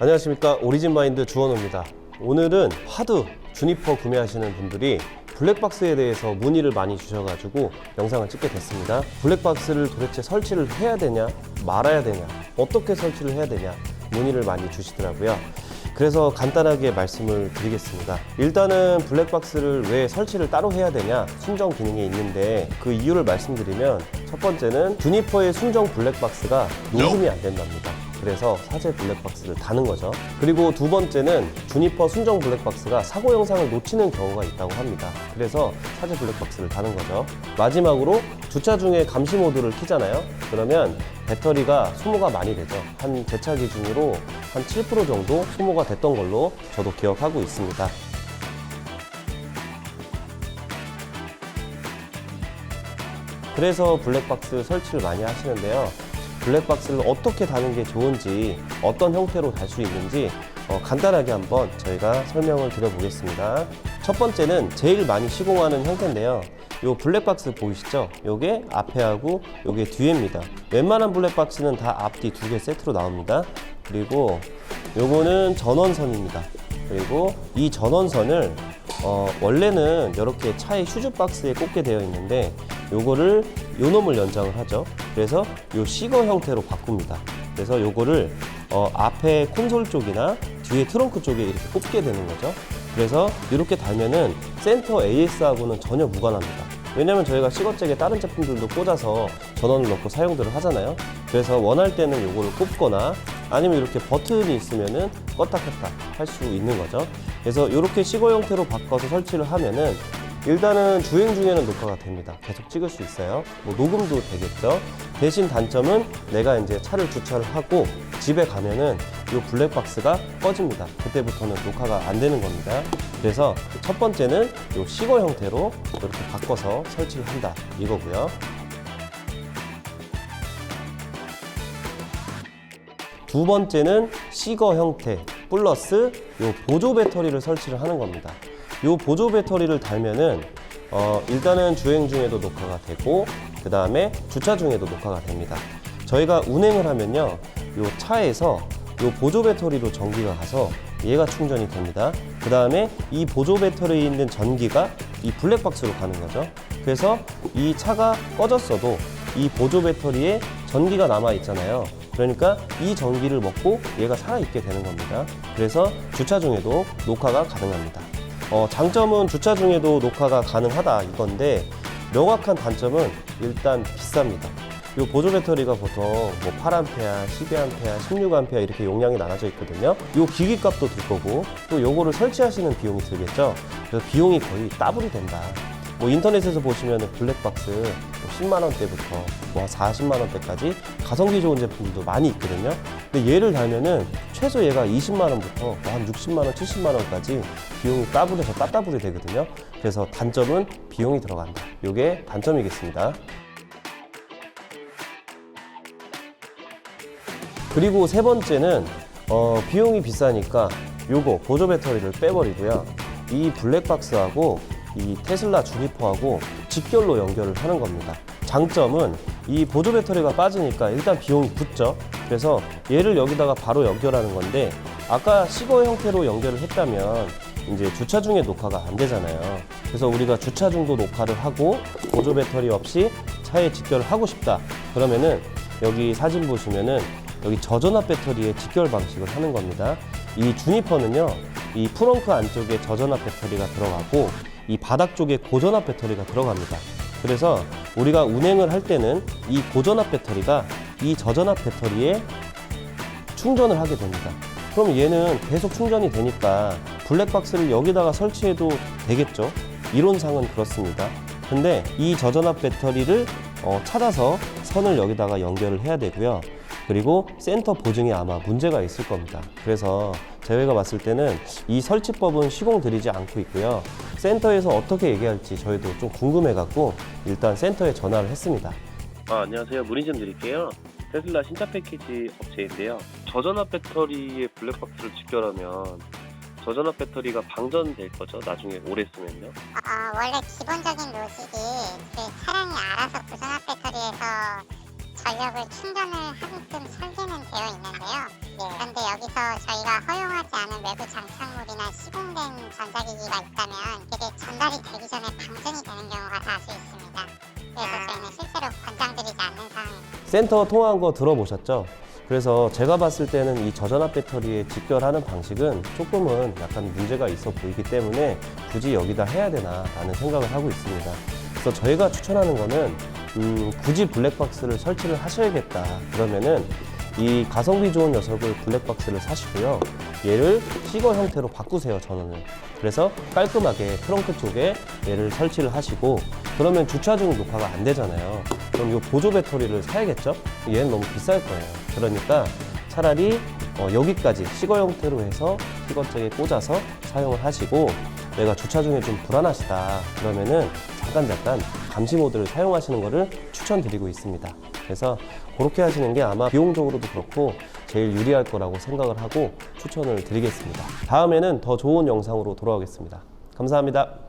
안녕하십니까 오리진 마인드 주원호입니다. 오늘은 하드 주니퍼 구매하시는 분들이 블랙박스에 대해서 문의를 많이 주셔가지고 영상을 찍게 됐습니다. 블랙박스를 도대체 설치를 해야 되냐 말아야 되냐 어떻게 설치를 해야 되냐 문의를 많이 주시더라고요. 그래서 간단하게 말씀을 드리겠습니다. 일단은 블랙박스를 왜 설치를 따로 해야 되냐 순정 기능이 있는데 그 이유를 말씀드리면 첫 번째는 주니퍼의 순정 블랙박스가 녹음이 안 된답니다. 그래서 사제 블랙박스를 다는 거죠. 그리고 두 번째는 주니퍼 순정 블랙박스가 사고 영상을 놓치는 경우가 있다고 합니다. 그래서 사제 블랙박스를 다는 거죠. 마지막으로 주차 중에 감시 모드를 키잖아요. 그러면 배터리가 소모가 많이 되죠. 한 제 차 기준으로 한 7% 정도 소모가 됐던 걸로 저도 기억하고 있습니다. 그래서 블랙박스 설치를 많이 하시는데요. 블랙박스를 어떻게 다는 게 좋은지, 어떤 형태로 달 수 있는지 어, 간단하게 한번 저희가 설명을 드려보겠습니다. 첫 번째는 제일 많이 시공하는 형태인데요. 요 블랙박스 보이시죠? 요게 앞에하고 요게 뒤에입니다. 웬만한 블랙박스는 다 앞뒤 두 개 세트로 나옵니다. 그리고 요거는 전원선입니다. 그리고 이 전원선을 어, 원래는 이렇게 차의 휴즈 박스에 꽂게 되어 있는데 요거를 요 놈을 연장을 하죠. 그래서 요 시거 형태로 바꿉니다. 그래서 요거를 어, 앞에 콘솔 쪽이나 뒤에 트렁크 쪽에 이렇게 꽂게 되는 거죠. 그래서 이렇게 달면은 센터 AS하고는 전혀 무관합니다. 왜냐면 저희가 시거잭에 다른 제품들도 꽂아서 전원을 넣고 사용들을 하잖아요. 그래서 원할 때는 요거를 꼽거나 아니면 이렇게 버튼이 있으면은 껐다 켰다 할 수 있는 거죠. 그래서 이렇게 시거 형태로 바꿔서 설치를 하면은 일단은 주행 중에는 녹화가 됩니다. 계속 찍을 수 있어요. 뭐 녹음도 되겠죠. 대신 단점은 내가 이제 차를 주차를 하고 집에 가면은 이 블랙박스가 꺼집니다. 그때부터는 녹화가 안 되는 겁니다. 그래서 첫 번째는 이 시거 형태로 이렇게 바꿔서 설치를 한다 이거고요. 두 번째는 시거 형태 플러스 요 보조 배터리를 설치를 하는 겁니다. 요 보조 배터리를 달면은 어, 일단은 주행 중에도 녹화가 되고 그 다음에 주차 중에도 녹화가 됩니다. 저희가 운행을 하면요, 요 차에서 요 보조 배터리로 전기가 가서 얘가 충전이 됩니다. 그 다음에 이 보조 배터리에 있는 전기가 이 블랙박스로 가는 거죠. 그래서 이 차가 꺼졌어도 이 보조 배터리에 전기가 남아 있잖아요. 그러니까 이 전기를 먹고 얘가 살아있게 되는 겁니다. 그래서 주차 중에도 녹화가 가능합니다. 어, 장점은 주차 중에도 녹화가 가능하다 이건데 명확한 단점은 일단 비쌉니다. 이 보조 배터리가 보통 뭐 8A, 12A, 16A 이렇게 용량이 나눠져 있거든요. 이 기기 값도 들 거고 또 요거를 설치하시는 비용이 들겠죠. 그래서 비용이 거의 더블이 된다. 뭐 인터넷에서 보시면 블랙박스 10만 원대부터 뭐 40만 원대까지 가성비 좋은 제품도 많이 있거든요. 근데 얘를 달면은 최소 얘가 20만 원부터 뭐한 60만 원, 70만 원까지 비용이 따블에서 따따블이 되거든요. 그래서 단점은 비용이 들어간다. 이게 단점이겠습니다. 그리고 세 번째는 어, 비용이 비싸니까 요거 보조 배터리를 빼버리고요. 이 블랙박스하고 이 테슬라 주니퍼하고 직결로 연결을 하는 겁니다. 장점은 이 보조 배터리가 빠지니까 일단 비용이 붙죠. 그래서 얘를 여기다가 바로 연결하는 건데 아까 시거 형태로 연결을 했다면 이제 주차 중에 녹화가 안 되잖아요. 그래서 우리가 주차 중도 녹화를 하고 보조 배터리 없이 차에 직결을 하고 싶다. 그러면은 여기 사진 보시면은 여기 저전압 배터리의 직결 방식을 하는 겁니다. 이 주니퍼는요, 이 프렁크 안쪽에 저전압 배터리가 들어가고 이 바닥 쪽에 고전압 배터리가 들어갑니다. 그래서 우리가 운행을 할 때는 이 고전압 배터리가 이 저전압 배터리에 충전을 하게 됩니다. 그럼 얘는 계속 충전이 되니까 블랙박스를 여기다가 설치해도 되겠죠? 이론상은 그렇습니다. 근데 이 저전압 배터리를 어, 찾아서 선을 여기다가 연결을 해야 되고요. 그리고 센터 보증에 아마 문제가 있을 겁니다. 그래서 저희가 봤을 때는 이 설치법은 시공드리지 않고 있고요. 센터에서 어떻게 얘기할지 저희도 좀 궁금해갖고 일단 센터에 전화를 했습니다. 아, 안녕하세요. 문의 좀 드릴게요. 테슬라 신차 패키지 업체인데요. 저전압 배터리에 블랙박스를 직결하면 저전압 배터리가 방전될 거죠. 나중에 오래 쓰면요. 아, 원래 기본적인 로직이 그 차량이 알아서 고전압 배터리에서 전력을 충전을 하게끔 설계는 되어 있는데요. 그런데 여기서 저희가 허용하지 않은 외부 장착물이나 시공된 전자기기가 있다면 이게 전달이 되기 전에 방전이 되는 경우가 다수 있습니다. 저희는 실제로 권장드리지 않는 상황입니다. 센터 통화한 거 들어보셨죠? 그래서 제가 봤을 때는 이 저전압 배터리에 직결하는 방식은 조금은 약간 문제가 있어 보이기 때문에 굳이 여기다 해야 되나 라는 생각을 하고 있습니다. 그래서 저희가 추천하는 거는 음, 굳이 블랙박스를 설치를 하셔야겠다. 그러면은 이 가성비 좋은 녀석을 블랙박스를 사시고요. 얘를 시거 형태로 바꾸세요, 전원을. 그래서 깔끔하게 트렁크 쪽에 얘를 설치를 하시고 그러면 주차 중 녹화가 안 되잖아요. 그럼 이 보조 배터리를 사야겠죠? 얘는 너무 비쌀 거예요. 그러니까 차라리 어, 여기까지 시거 형태로 해서 시거잭에 꽂아서 사용을 하시고 내가 주차 중에 좀 불안하시다 그러면은 잠깐 잠깐 감시 모드를 사용하시는 것을 추천드리고 있습니다. 그래서 그렇게 하시는 게 아마 비용적으로도 그렇고 제일 유리할 거라고 생각을 하고 추천을 드리겠습니다. 다음에는 더 좋은 영상으로 돌아오겠습니다. 감사합니다.